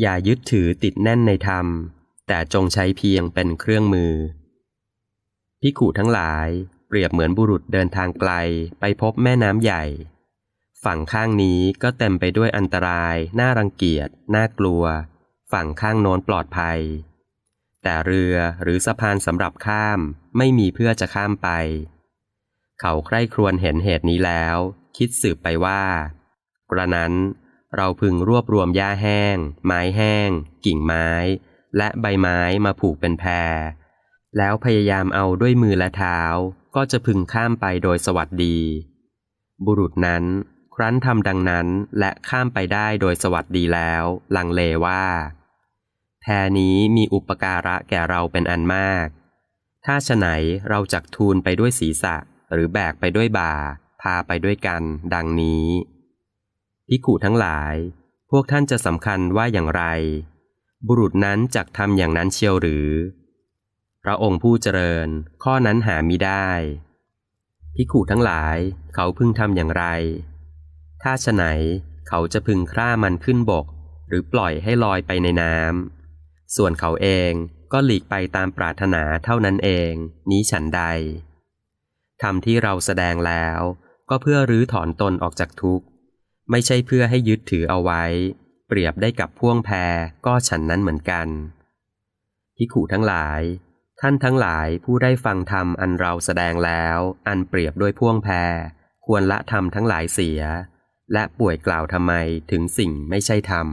อย่ายึดถือติดแน่นในธรรม แต่จงใช้เพียงเป็นเครื่องมือพิขุทั้งหลายเปรียบเหมือนบุรุษเดินทางไกลไปพบแม่น้ำใหญ่ ฝั่งข้างนี้ก็เต็มไปด้วยอันตราย น่ารังเกียจ น่ากลัว ฝั่งข้างโน้นปลอดภัย แต่เรือหรือสะพานสำหรับข้ามไม่มีเพื่อจะข้ามไป เขาใคร่ครวญเห็นเหตุนี้แล้ว คิดสืบไปว่า กระนั้น เราพึงรวบรวมหญ้าแห้ง ไม้แห้ง กิ่งไม้ และใบไม้มาผูกเป็นแพร แล้วพยายามเอาด้วยมือและเท้า ก็จะพึงข้ามไปโดยสวัสดี บุรุษนั้น ครั้นทำดังนั้นและข้ามไปได้โดยสวัสดีแล้ว ลังเลว่า แพรนี้มีอุปการะแก่เราเป็นอันมาก ถ้าฉไหนเราจักทูลไปด้วยศีรษะ หรือแบกไปด้วยบ่า พาไปด้วยกัน ดังนี้ พิกุทั้งหลาย พวกท่านจะสำคัญว่าอย่างไร บุรุษนั้นจักทำอย่างนั้นเชียวหรือ พระองค์ผู้เจริญ ข้อนั้นหามิได้พิกุทั้งหลาย เขาพึงทำอย่างไร ถ้าฉไหนเขาจะพึงคร่ามันขึ้นบก หรือปล่อยให้ลอยไปในน้ำส่วนเขาเองก็หลีกไปตามปรารถนาเท่านั้นเอง นี้ฉันใดทำที่เราแสดงแล้ว ก็เพื่อรื้อถอนตนออกจากทุกข์ ไม่ใช่เพื่อให้ยึดถือเอาไว้ เปรียบได้กับพ่วงแพรก็ฉันนั้นเหมือนกันพิขูทั้งหลาย ท่านทั้งหลายผู้ได้ฟังธรรมอันเราแสดงแล้ว อันเปรียบด้วยพ่วงแพรควรละธรรมทั้งหลายเสีย และป่วยกล่าวทำไมถึงสิ่งไม่ใช่ธรรม